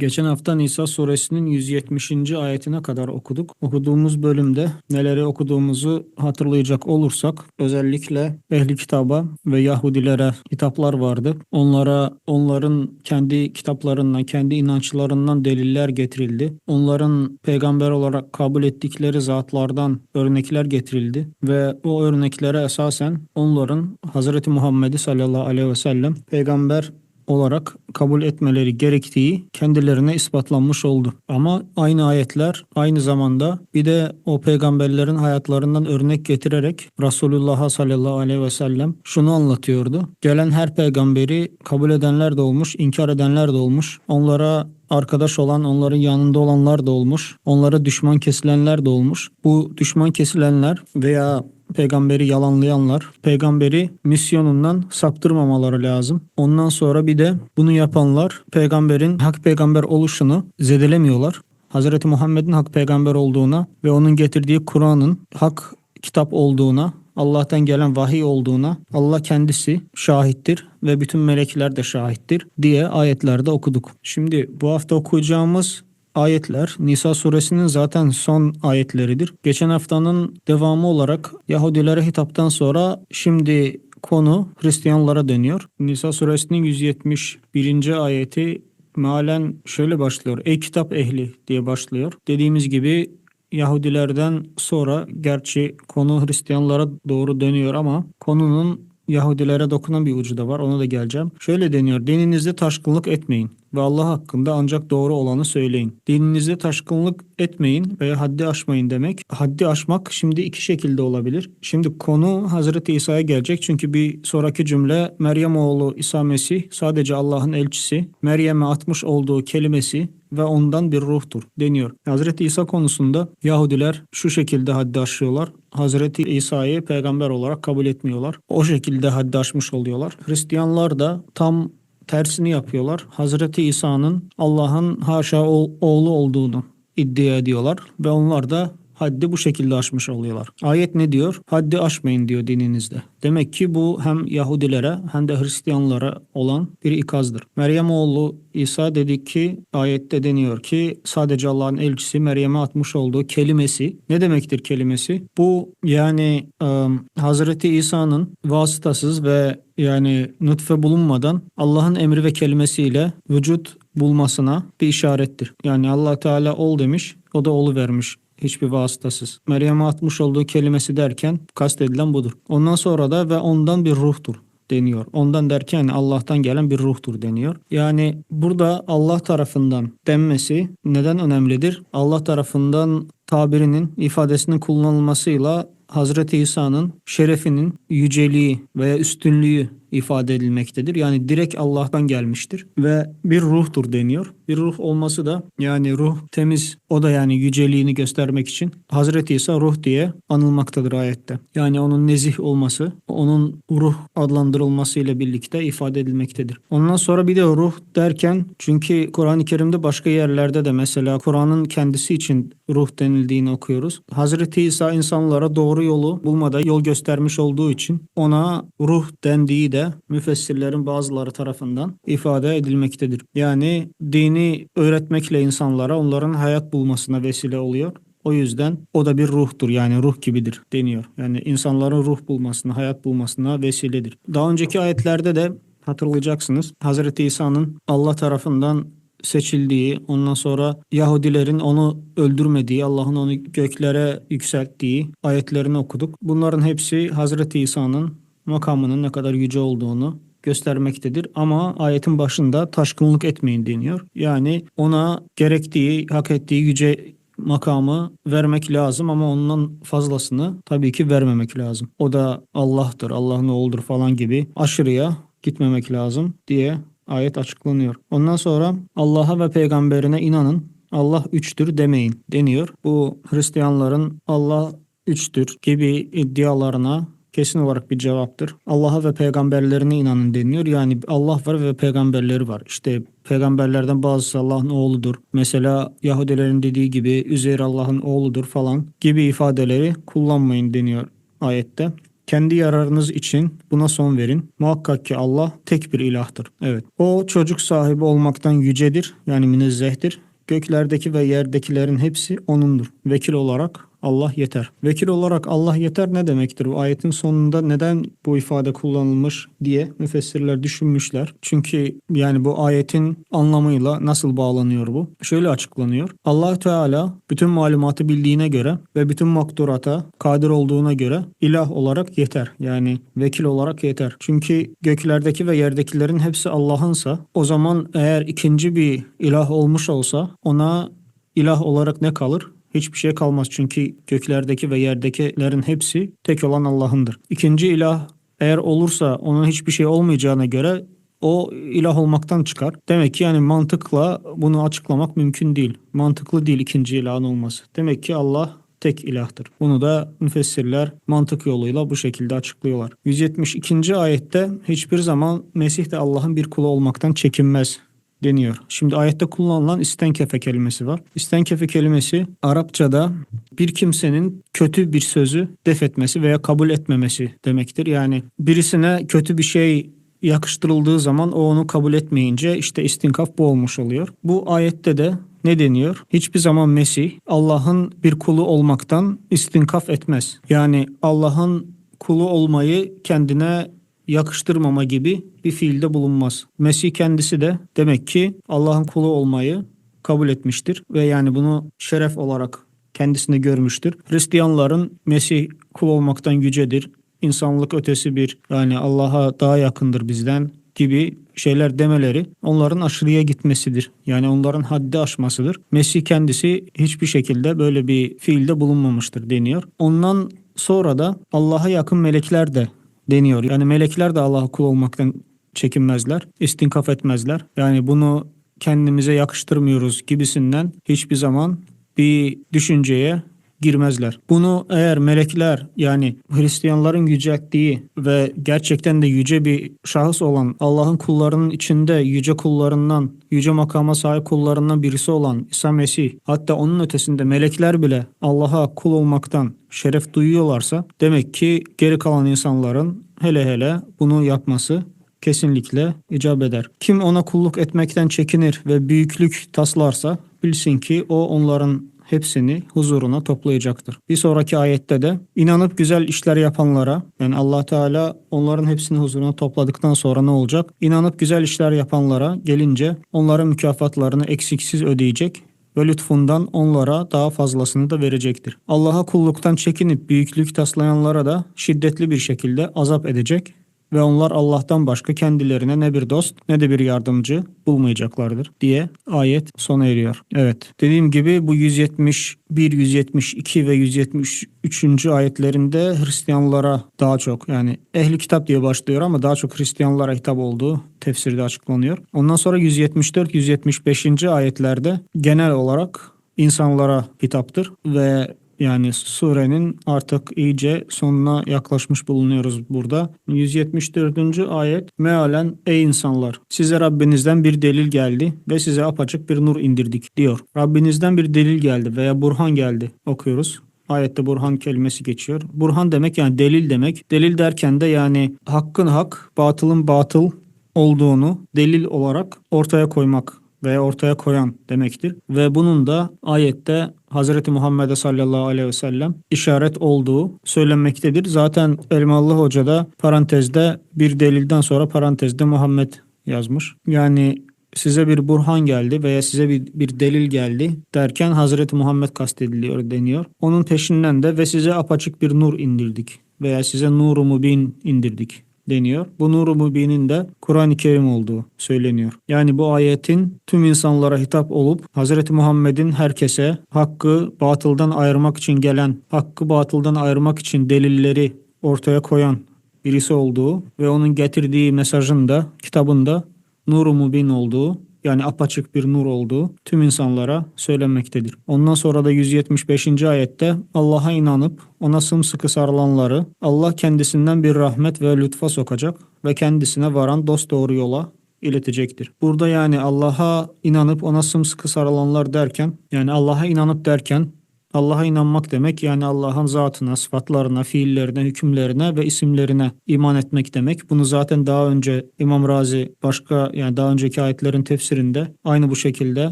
Geçen hafta Nisa suresinin 170. ayetine kadar okuduk. Okuduğumuz bölümde neleri okuduğumuzu hatırlayacak olursak özellikle ehli kitaba ve Yahudilere kitaplar vardı. Onlara onların kendi kitaplarından, kendi inançlarından deliller getirildi. Onların peygamber olarak kabul ettikleri zatlardan örnekler getirildi ve o örneklere esasen onların Hazreti Muhammed'i sallallahu aleyhi ve sellem peygamber olarak kabul etmeleri gerektiği kendilerine ispatlanmış oldu. Ama aynı ayetler aynı zamanda bir de o peygamberlerin hayatlarından örnek getirerek Resulullah sallallahu aleyhi ve sellem şunu anlatıyordu. Gelen her peygamberi kabul edenler de olmuş, inkar edenler de olmuş. Onlara arkadaş olan, onların yanında olanlar da olmuş. Onlara düşman kesilenler de olmuş. Bu düşman kesilenler veya peygamberi yalanlayanlar peygamberi misyonundan saptırmamaları lazım. Ondan sonra bir de bunu yapanlar peygamberin hak peygamber oluşunu zedelemiyorlar. Hazreti Muhammed'in hak peygamber olduğuna ve onun getirdiği Kur'an'ın hak kitap olduğuna Allah'tan gelen vahiy olduğuna Allah kendisi şahittir ve bütün melekler de şahittir diye ayetlerde okuduk. Şimdi bu hafta okuyacağımız ayetler Nisa suresinin zaten son ayetleridir. Geçen haftanın devamı olarak Yahudilere hitaptan sonra şimdi konu Hristiyanlara dönüyor. Nisa suresinin 171. ayeti mealen şöyle başlıyor. Ey kitap ehli diye başlıyor. Dediğimiz gibi Yahudilerden sonra gerçi konu Hristiyanlara doğru dönüyor ama konunun Yahudilere dokunan bir ucu da var. Ona da geleceğim. Şöyle deniyor. Dininizde taşkınlık etmeyin ve Allah hakkında ancak doğru olanı söyleyin. Dininizde taşkınlık etmeyin veya haddi aşmayın demek. Haddi aşmak şimdi iki şekilde olabilir. Şimdi konu Hazreti İsa'ya gelecek. Çünkü bir sonraki cümle Meryem oğlu İsa Mesih sadece Allah'ın elçisi. Meryem'e atmış olduğu kelimesi ve ondan bir ruhtur deniyor. Hazreti İsa konusunda Yahudiler şu şekilde haddi aşıyorlar. Hazreti İsa'yı peygamber olarak kabul etmiyorlar. O şekilde haddi aşmış oluyorlar. Hristiyanlar da tam tersini yapıyorlar. Hazreti İsa'nın Allah'ın haşa oğlu olduğunu iddia ediyorlar ve onlar da haddi bu şekilde aşmış oluyorlar. Ayet ne diyor? Haddi aşmayın diyor dininizde. Demek ki bu hem Yahudilere hem de Hristiyanlara olan bir ikazdır. Meryem oğlu İsa dedik ki ayette deniyor ki sadece Allah'ın elçisi Meryem'e atmış olduğu kelimesi ne demektir kelimesi? Bu yani e, Hazreti İsa'nın vasıtasız ve yani nutfe bulunmadan Allah'ın emri ve kelimesiyle vücut bulmasına bir işarettir. Yani Allah Teala ol demiş, o da olu vermiş hiçbir vasıtasız. Meryem'e atmış olduğu kelimesi derken kastedilen budur. Ondan sonra da ve ondan bir ruhtur deniyor. Ondan derken Allah'tan gelen bir ruhtur deniyor. Yani burada Allah tarafından denmesi neden önemlidir? Allah tarafından tabirinin ifadesinin kullanılmasıyla Hazreti İsa'nın şerefinin yüceliği veya üstünlüğü ifade edilmektedir. Yani direkt Allah'tan gelmiştir ve bir ruhtur deniyor. Bir ruh olması da yani ruh temiz o da yani yüceliğini göstermek için Hazreti İsa ruh diye anılmaktadır ayette. Yani onun nezih olması, onun ruh adlandırılması ile birlikte ifade edilmektedir. Ondan sonra bir de ruh derken çünkü Kur'an-ı Kerim'de başka yerlerde de mesela Kur'an'ın kendisi için ruh denildiğini okuyoruz. Hazreti İsa insanlara doğru yolu bulmada yol göstermiş olduğu için ona ruh dendiği de müfessirlerin bazıları tarafından ifade edilmektedir. Yani dini öğretmekle insanlara onların hayat bulmasına vesile oluyor. O yüzden o da bir ruhtur yani ruh gibidir deniyor. Yani insanların ruh bulmasına, hayat bulmasına vesiledir. Daha önceki ayetlerde de hatırlayacaksınız. Hazreti İsa'nın Allah tarafından seçildiği, ondan sonra Yahudilerin onu öldürmediği, Allah'ın onu göklere yükselttiği ayetlerini okuduk. Bunların hepsi Hazreti İsa'nın makamının ne kadar yüce olduğunu göstermektedir. Ama ayetin başında taşkınlık etmeyin deniyor. Yani ona gerektiği, hak ettiği yüce makamı vermek lazım ama ondan fazlasını tabii ki vermemek lazım. O da Allah'tır, Allah'ın oğludur falan gibi aşırıya gitmemek lazım diye ayet açıklanıyor. Ondan sonra Allah'a ve peygamberine inanın. Allah üçtür demeyin deniyor. Bu Hristiyanların Allah üçtür gibi iddialarına kesin olarak bir cevaptır. Allah'a ve peygamberlerine inanın deniyor. Yani Allah var ve peygamberleri var. İşte peygamberlerden bazısı Allah'ın oğludur. Mesela Yahudilerin dediği gibi Üzeyr Allah'ın oğludur falan gibi ifadeleri kullanmayın deniyor ayette. Kendi yararınız için buna son verin. Muhakkak ki Allah tek bir ilahtır. Evet. O çocuk sahibi olmaktan yücedir. Yani münezzehtir. Göklerdeki ve yerdekilerin hepsi O'nundur. Vekil olarak Allah yeter. Vekil olarak Allah yeter ne demektir? Bu ayetin sonunda neden bu ifade kullanılmış diye müfessirler düşünmüşler. Çünkü yani bu ayetin anlamıyla nasıl bağlanıyor bu? Şöyle açıklanıyor. Allah Teala bütün malumatı bildiğine göre ve bütün makturata kadir olduğuna göre ilah olarak yeter. Yani vekil olarak yeter. Çünkü göklerdeki ve yerdekilerin hepsi Allah'ınsa o zaman eğer ikinci bir ilah olmuş olsa ona ilah olarak ne kalır? Hiçbir şey kalmaz çünkü göklerdeki ve yerdekilerin hepsi tek olan Allah'ındır. İkinci ilah eğer olursa onun hiçbir şey olmayacağına göre o ilah olmaktan çıkar. Demek ki yani mantıkla bunu açıklamak mümkün değil. Mantıklı değil ikinci ilahın olması. Demek ki Allah tek ilahtır. Bunu da müfessirler mantık yoluyla bu şekilde açıklıyorlar. 172. ayette hiçbir zaman Mesih de Allah'ın bir kulu olmaktan çekinmez deniyor. Şimdi ayette kullanılan istenkefe kelimesi var. İstenkefe kelimesi Arapçada bir kimsenin kötü bir sözü def etmesi veya kabul etmemesi demektir. Yani birisine kötü bir şey yakıştırıldığı zaman o onu kabul etmeyince işte istinkaf bu olmuş oluyor. Bu ayette de ne deniyor? Hiçbir zaman Mesih Allah'ın bir kulu olmaktan istinkaf etmez. Yani Allah'ın kulu olmayı kendine yakıştırmama gibi bir fiilde bulunmaz. Mesih kendisi de demek ki Allah'ın kulu olmayı kabul etmiştir ve yani bunu şeref olarak kendisine görmüştür. Hristiyanların Mesih kul olmaktan yücedir, insanlık ötesi bir yani Allah'a daha yakındır bizden gibi şeyler demeleri onların aşırıya gitmesidir. Yani onların haddi aşmasıdır. Mesih kendisi hiçbir şekilde böyle bir fiilde bulunmamıştır deniyor. Ondan sonra da Allah'a yakın melekler de deniyor. Yani melekler de Allah'a kul olmaktan çekinmezler, istinkaf etmezler. Yani bunu kendimize yakıştırmıyoruz gibisinden hiçbir zaman bir düşünceye girmezler. Bunu eğer melekler yani Hristiyanların yücelttiği ve gerçekten de yüce bir şahıs olan Allah'ın kullarının içinde yüce kullarından, yüce makama sahip kullarından birisi olan İsa Mesih hatta onun ötesinde melekler bile Allah'a kul olmaktan şeref duyuyorlarsa demek ki geri kalan insanların hele hele bunu yapması kesinlikle icap eder. Kim ona kulluk etmekten çekinir ve büyüklük taslarsa bilsin ki o onların hepsini huzuruna toplayacaktır. Bir sonraki ayette de inanıp güzel işler yapanlara yani Allah Teala onların hepsini huzuruna topladıktan sonra ne olacak? İnanıp güzel işler yapanlara gelince onların mükafatlarını eksiksiz ödeyecek ve lütfundan onlara daha fazlasını da verecektir. Allah'a kulluktan çekinip büyüklük taslayanlara da şiddetli bir şekilde azap edecek ve onlar Allah'tan başka kendilerine ne bir dost ne de bir yardımcı bulmayacaklardır diye ayet sona eriyor. Evet dediğim gibi bu 171, 172 ve 173. ayetlerinde Hristiyanlara daha çok yani ehli kitap diye başlıyor ama daha çok Hristiyanlara hitap olduğu tefsirde açıklanıyor. Ondan sonra 174, 175. ayetlerde genel olarak insanlara hitaptır ve yani surenin artık iyice sonuna yaklaşmış bulunuyoruz burada. 174. ayet mealen ey insanlar size Rabbinizden bir delil geldi ve size apaçık bir nur indirdik diyor. Rabbinizden bir delil geldi veya burhan geldi okuyoruz. Ayette burhan kelimesi geçiyor. Burhan demek yani delil demek. Delil derken de yani hakkın hak, batılın batıl olduğunu delil olarak ortaya koymak veya ortaya koyan demektir. Ve bunun da ayette Hazreti Muhammed'e sallallahu aleyhi ve sellem işaret olduğu söylenmektedir. Zaten Elmalı Hoca da parantezde bir delilden sonra parantezde Muhammed yazmış. Yani size bir burhan geldi veya size bir, bir delil geldi derken Hazreti Muhammed kastediliyor deniyor. Onun peşinden de ve size apaçık bir nur indirdik veya size nuru mubin indirdik deniyor. Bu nur-u mübinin de Kur'an-ı Kerim olduğu söyleniyor. Yani bu ayetin tüm insanlara hitap olup Hz. Muhammed'in herkese hakkı batıldan ayırmak için gelen, hakkı batıldan ayırmak için delilleri ortaya koyan birisi olduğu ve onun getirdiği mesajın da kitabında nur-u mübin olduğu yani apaçık bir nur olduğu tüm insanlara söylenmektedir. Ondan sonra da 175. ayette Allah'a inanıp ona sımsıkı sarılanları Allah kendisinden bir rahmet ve lütfa sokacak ve kendisine varan dost doğru yola iletecektir. Burada yani Allah'a inanıp ona sımsıkı sarılanlar derken yani Allah'a inanıp derken Allah'a inanmak demek yani Allah'ın zatına, sıfatlarına, fiillerine, hükümlerine ve isimlerine iman etmek demek. Bunu zaten daha önce İmam Razi başka yani daha önceki ayetlerin tefsirinde aynı bu şekilde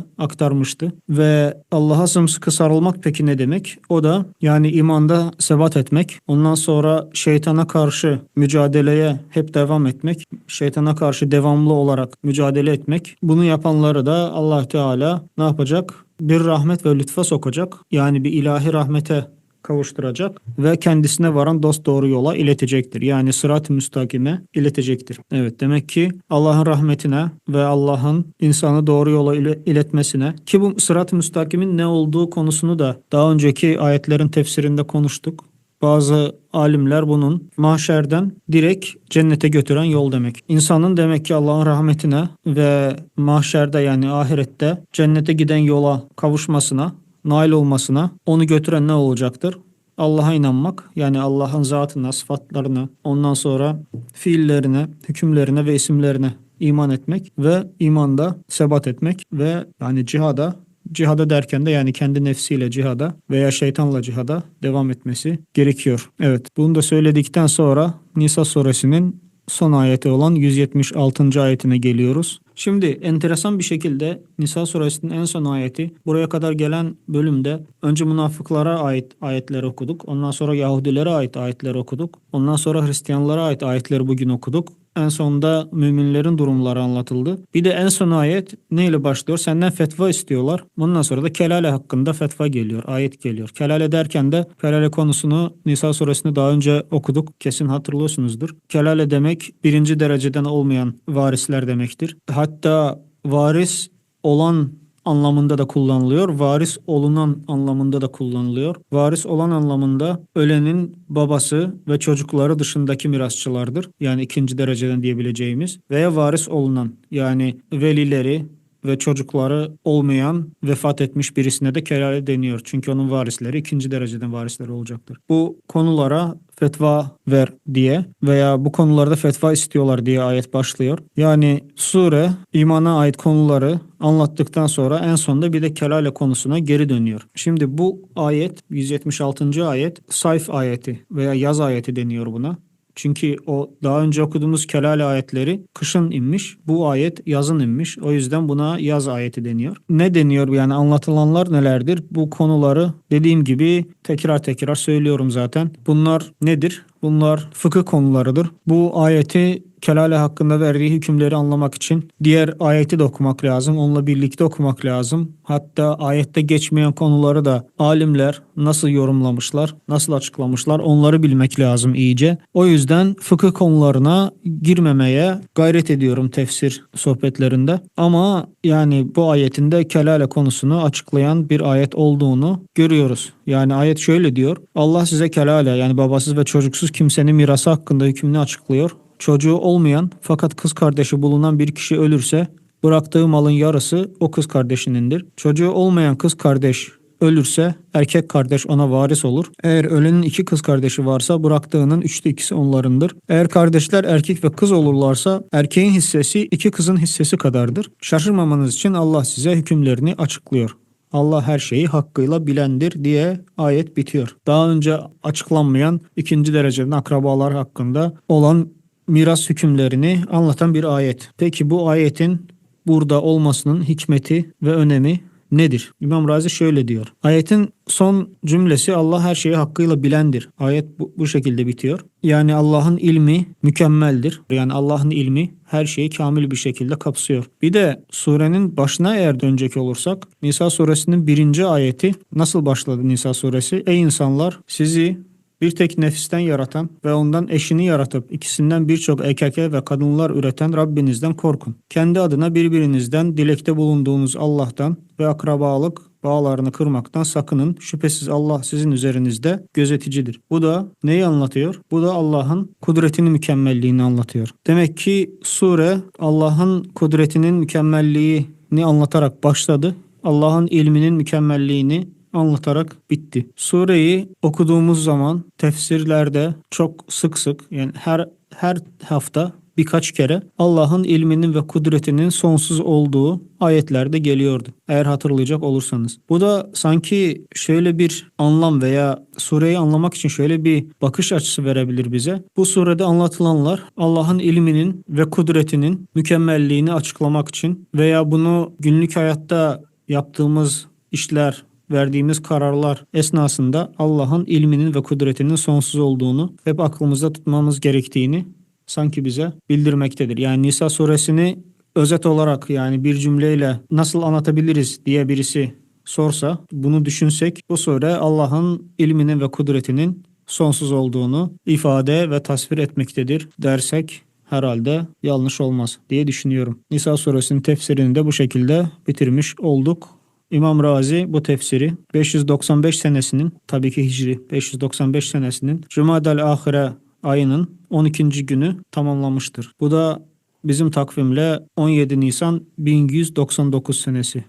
aktarmıştı. Ve Allah'a sımsıkı sarılmak peki ne demek? O da yani imanda sebat etmek, ondan sonra şeytana karşı mücadeleye hep devam etmek, şeytana karşı devamlı olarak mücadele etmek. Bunu yapanları da Allah Teala ne yapacak? Bir rahmet ve lütfa sokacak. Yani bir ilahi rahmete kavuşturacak ve kendisine varan dost doğru yola iletecektir. Yani sırat-ı müstakime iletecektir. Evet demek ki Allah'ın rahmetine ve Allah'ın insanı doğru yola ile- iletmesine ki bu sırat-ı müstakimin ne olduğu konusunu da daha önceki ayetlerin tefsirinde konuştuk. Bazı alimler bunun mahşerden direkt cennete götüren yol demek. İnsanın demek ki Allah'ın rahmetine ve mahşerde yani ahirette cennete giden yola kavuşmasına, nail olmasına onu götüren ne olacaktır? Allah'a inanmak yani Allah'ın zatına, sıfatlarına, ondan sonra fiillerine, hükümlerine ve isimlerine iman etmek ve imanda sebat etmek ve yani cihada Cihada derken de yani kendi nefsiyle cihada veya şeytanla cihada devam etmesi gerekiyor. Evet bunu da söyledikten sonra Nisa suresinin son ayeti olan 176. ayetine geliyoruz. Şimdi enteresan bir şekilde Nisa suresinin en son ayeti buraya kadar gelen bölümde önce münafıklara ait ayetleri okuduk. Ondan sonra Yahudilere ait ayetleri okuduk. Ondan sonra Hristiyanlara ait ayetleri bugün okuduk. En sonunda müminlerin durumları anlatıldı. Bir de en son ayet neyle başlıyor? Senden fetva istiyorlar. Bundan sonra da kelale hakkında fetva geliyor, ayet geliyor. Kelale derken de kelale konusunu Nisa suresinde daha önce okuduk. Kesin hatırlıyorsunuzdur. Kelale demek birinci dereceden olmayan varisler demektir. Hatta varis olan anlamında da kullanılıyor. Varis olunan anlamında da kullanılıyor. Varis olan anlamında ölenin babası ve çocukları dışındaki mirasçılardır. Yani ikinci dereceden diyebileceğimiz. Veya varis olunan yani velileri ve çocukları olmayan vefat etmiş birisine de kelale deniyor. Çünkü onun varisleri ikinci dereceden varisleri olacaktır. Bu konulara fetva ver diye veya bu konularda fetva istiyorlar diye ayet başlıyor. Yani sure imana ait konuları anlattıktan sonra en sonunda bir de kelale konusuna geri dönüyor. Şimdi bu ayet 176. ayet sayf ayeti veya yaz ayeti deniyor buna. Çünkü o daha önce okuduğumuz kelale ayetleri kışın inmiş. Bu ayet yazın inmiş. O yüzden buna yaz ayeti deniyor. Ne deniyor yani anlatılanlar nelerdir? Bu konuları dediğim gibi tekrar tekrar söylüyorum zaten. Bunlar nedir? Bunlar fıkıh konularıdır. Bu ayeti kelale hakkında verdiği hükümleri anlamak için diğer ayeti de okumak lazım. Onunla birlikte okumak lazım. Hatta ayette geçmeyen konuları da alimler nasıl yorumlamışlar, nasıl açıklamışlar onları bilmek lazım iyice. O yüzden fıkıh konularına girmemeye gayret ediyorum tefsir sohbetlerinde. Ama yani bu ayetinde kelale konusunu açıklayan bir ayet olduğunu görüyoruz. Yani ayet şöyle diyor. Allah size kelale yani babasız ve çocuksuz kimsenin mirası hakkında hükmünü açıklıyor. Çocuğu olmayan fakat kız kardeşi bulunan bir kişi ölürse bıraktığı malın yarısı o kız kardeşinindir. Çocuğu olmayan kız kardeş ölürse erkek kardeş ona varis olur. Eğer ölenin iki kız kardeşi varsa bıraktığının üçte ikisi onlarındır. Eğer kardeşler erkek ve kız olurlarsa erkeğin hissesi iki kızın hissesi kadardır. Şaşırmamanız için Allah size hükümlerini açıklıyor. Allah her şeyi hakkıyla bilendir diye ayet bitiyor. Daha önce açıklanmayan ikinci dereceden akrabalar hakkında olan miras hükümlerini anlatan bir ayet. Peki bu ayetin burada olmasının hikmeti ve önemi nedir? İmam Razi şöyle diyor. Ayetin son cümlesi Allah her şeyi hakkıyla bilendir. Ayet bu, bu şekilde bitiyor. Yani Allah'ın ilmi mükemmeldir. Yani Allah'ın ilmi her şeyi kamil bir şekilde kapsıyor. Bir de surenin başına eğer dönecek olursak Nisa suresinin birinci ayeti nasıl başladı Nisa suresi? Ey insanlar sizi bir tek nefisten yaratan ve ondan eşini yaratıp ikisinden birçok erkek ve kadınlar üreten Rabbinizden korkun. Kendi adına birbirinizden dilekte bulunduğunuz Allah'tan ve akrabalık bağlarını kırmaktan sakının. Şüphesiz Allah sizin üzerinizde gözeticidir. Bu da neyi anlatıyor? Bu da Allah'ın kudretinin mükemmelliğini anlatıyor. Demek ki sure Allah'ın kudretinin mükemmelliğini anlatarak başladı. Allah'ın ilminin mükemmelliğini anlatarak bitti. Sureyi okuduğumuz zaman tefsirlerde çok sık sık yani her her hafta birkaç kere Allah'ın ilminin ve kudretinin sonsuz olduğu ayetlerde geliyordu. Eğer hatırlayacak olursanız. Bu da sanki şöyle bir anlam veya sureyi anlamak için şöyle bir bakış açısı verebilir bize. Bu surede anlatılanlar Allah'ın ilminin ve kudretinin mükemmelliğini açıklamak için veya bunu günlük hayatta yaptığımız işler, verdiğimiz kararlar esnasında Allah'ın ilminin ve kudretinin sonsuz olduğunu hep aklımızda tutmamız gerektiğini sanki bize bildirmektedir. Yani Nisa suresini özet olarak yani bir cümleyle nasıl anlatabiliriz diye birisi sorsa, bunu düşünsek bu sure Allah'ın ilminin ve kudretinin sonsuz olduğunu ifade ve tasvir etmektedir dersek herhalde yanlış olmaz diye düşünüyorum. Nisa suresinin tefsirini de bu şekilde bitirmiş olduk. İmam Razi bu tefsiri 595 senesinin tabii ki Hicri 595 senesinin Cuma'del Ahire ayının 12. günü tamamlamıştır. Bu da bizim takvimle 17 Nisan 1199 senesi.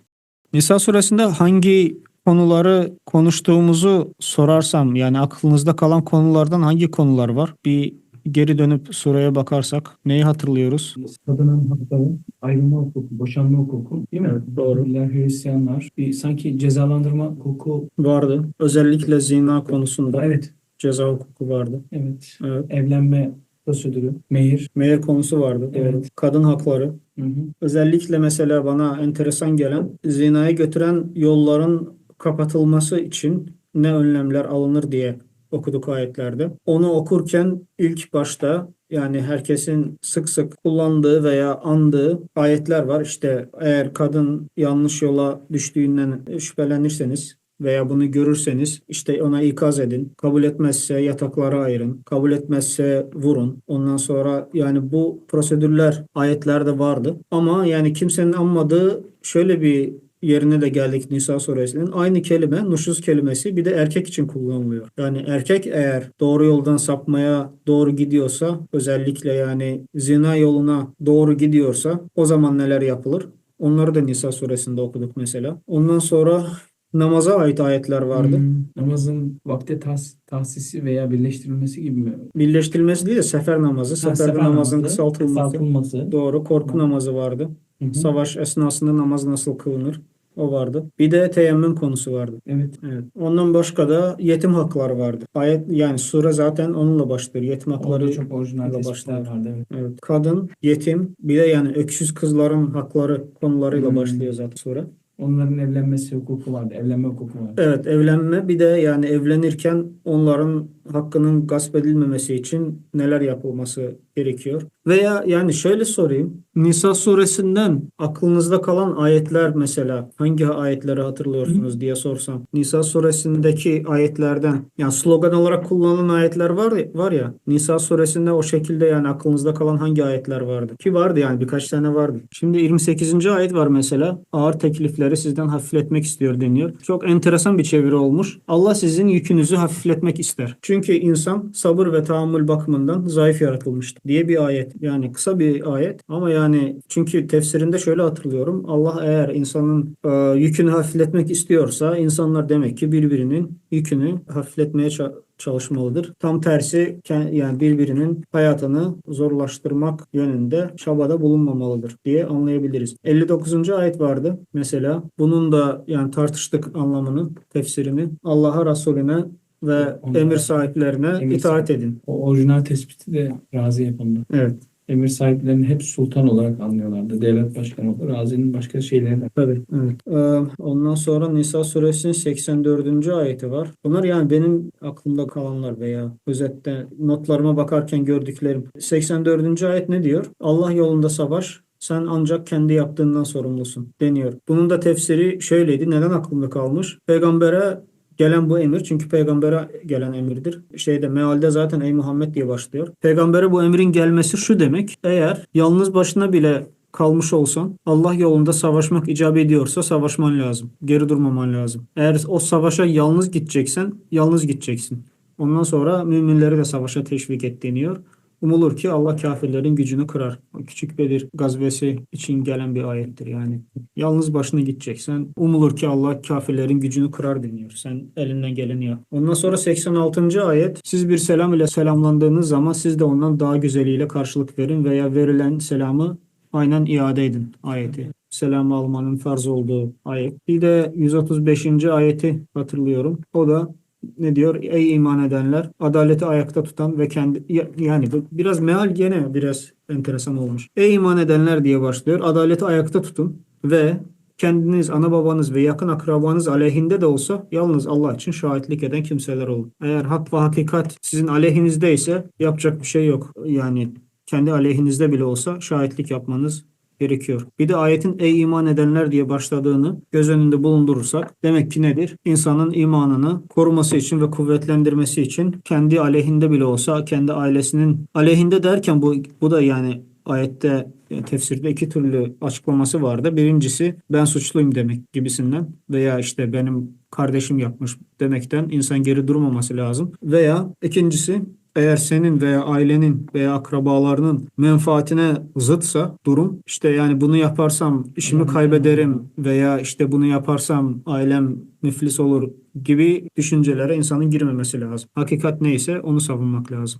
Nisa suresinde hangi konuları konuştuğumuzu sorarsam yani aklınızda kalan konulardan hangi konular var? Bir geri dönüp sureye bakarsak neyi hatırlıyoruz? Kadının hakları, ayrılma hukuku, boşanma hukuku değil mi? Evet, doğru. Yahudiler, Hristiyanlar bir sanki cezalandırma hukuku Vardı. Özellikle zina konusunda evet ceza hukuku vardı. evet Evet. evlenme prosedürü, mehir. Meğer konusu vardı. Doğru. Evet. Kadın hakları. Hı hı. Özellikle mesela bana enteresan gelen zinaya götüren yolların kapatılması için ne önlemler alınır diye okuduk ayetlerde. Onu okurken ilk başta yani herkesin sık sık kullandığı veya andığı ayetler var. İşte eğer kadın yanlış yola düştüğünden şüphelenirseniz veya bunu görürseniz işte ona ikaz edin. Kabul etmezse yataklara ayırın. Kabul etmezse vurun. Ondan sonra yani bu prosedürler ayetlerde vardı. Ama yani kimsenin anmadığı şöyle bir yerine de geldik Nisa suresinin. Aynı kelime nuşuz kelimesi bir de erkek için kullanılıyor. Yani erkek eğer doğru yoldan sapmaya doğru gidiyorsa özellikle yani zina yoluna doğru gidiyorsa o zaman neler yapılır? Onları da Nisa suresinde okuduk mesela. Ondan sonra namaza ait ayetler vardı. Hmm, namazın vakte tas tahsisi veya birleştirilmesi gibi mi? Birleştirilmesi değil de sefer namazı. Ha, Seferde sefer namazın namazı, kısaltılması. kısaltılması. Doğru. Korku namazı vardı. Hı hı. Savaş esnasında namaz nasıl kılınır? O vardı. Bir de teyemmüm konusu vardı. Evet. Evet. Ondan başka da yetim hakları vardı. Ayet yani sure zaten onunla başlıyor. Yetim hakları çok orijinal başlar. vardı. Evet. Evet. Kadın, yetim, bir de yani öksüz kızların hakları konularıyla Hmm. başlıyor zaten sure. Onların evlenmesi hukuku vardı. Evlenme hukuku vardı. Evet, evlenme bir de yani evlenirken onların hakkının gasp edilmemesi için neler yapılması gerekiyor? Veya yani şöyle sorayım. Nisa suresinden aklınızda kalan ayetler mesela hangi ayetleri hatırlıyorsunuz diye sorsam. Nisa suresindeki ayetlerden yani slogan olarak kullanılan ayetler var ya, var ya Nisa suresinde o şekilde yani aklınızda kalan hangi ayetler vardı? Ki vardı yani birkaç tane vardı. Şimdi 28. ayet var mesela. Ağır teklifleri sizden hafifletmek istiyor deniyor. Çok enteresan bir çeviri olmuş. Allah sizin yükünüzü hafifletmek ister. Çünkü insan sabır ve tahammül bakımından zayıf yaratılmıştır diye bir ayet. Yani kısa bir ayet ama yani çünkü tefsirinde şöyle hatırlıyorum. Allah eğer insanın e, yükünü hafifletmek istiyorsa insanlar demek ki birbirinin yükünü hafifletmeye ça- çalışmalıdır. Tam tersi yani birbirinin hayatını zorlaştırmak yönünde çabada bulunmamalıdır diye anlayabiliriz. 59. ayet vardı mesela. Bunun da yani tartıştık anlamını, tefsirini. Allah'a, Resulüne ve Onlara- emir sahiplerine Emir itaat edin. O orijinal tespiti de Razi yapıldı. Evet. Emir sahiplerini hep sultan olarak anlıyorlardı. Devlet başkanı olarak. Razi'nin başka şeyleri de. Tabii. Evet. Ee, ondan sonra Nisa suresinin 84. ayeti var. Bunlar yani benim aklımda kalanlar veya özette notlarıma bakarken gördüklerim. 84. ayet ne diyor? Allah yolunda savaş, sen ancak kendi yaptığından sorumlusun deniyor. Bunun da tefsiri şöyleydi. Neden aklımda kalmış? Peygambere gelen bu emir çünkü peygambere gelen emirdir. Şeyde mealde zaten ey Muhammed diye başlıyor. Peygambere bu emrin gelmesi şu demek. Eğer yalnız başına bile kalmış olsan Allah yolunda savaşmak icap ediyorsa savaşman lazım. Geri durmaman lazım. Eğer o savaşa yalnız gideceksen yalnız gideceksin. Ondan sonra müminleri de savaşa teşvik et deniyor. Umulur ki Allah kafirlerin gücünü kırar. Küçük Bedir gazvesi için gelen bir ayettir yani. Yalnız başına gideceksen umulur ki Allah kafirlerin gücünü kırar deniyor. Sen elinden geleni yap. Ondan sonra 86. ayet siz bir selam ile selamlandığınız zaman siz de ondan daha güzeliyle karşılık verin veya verilen selamı aynen iade edin ayeti. Selamı almanın farz olduğu ayet. Bir de 135. ayeti hatırlıyorum. O da ne diyor? Ey iman edenler, adaleti ayakta tutan ve kendi ya- yani biraz meal gene biraz enteresan olmuş. Ey iman edenler diye başlıyor. Adaleti ayakta tutun ve kendiniz, ana babanız ve yakın akrabanız aleyhinde de olsa yalnız Allah için şahitlik eden kimseler olun. Eğer hak ve hakikat sizin aleyhinizdeyse yapacak bir şey yok. Yani kendi aleyhinizde bile olsa şahitlik yapmanız gerekiyor. Bir de ayetin ey iman edenler diye başladığını göz önünde bulundurursak demek ki nedir? İnsanın imanını koruması için ve kuvvetlendirmesi için kendi aleyhinde bile olsa kendi ailesinin aleyhinde derken bu bu da yani ayette e, tefsirde iki türlü açıklaması vardı. Birincisi ben suçluyum demek gibisinden veya işte benim kardeşim yapmış demekten insan geri durmaması lazım. Veya ikincisi eğer senin veya ailenin veya akrabalarının menfaatine zıtsa durum işte yani bunu yaparsam işimi kaybederim veya işte bunu yaparsam ailem müflis olur gibi düşüncelere insanın girmemesi lazım. Hakikat neyse onu savunmak lazım.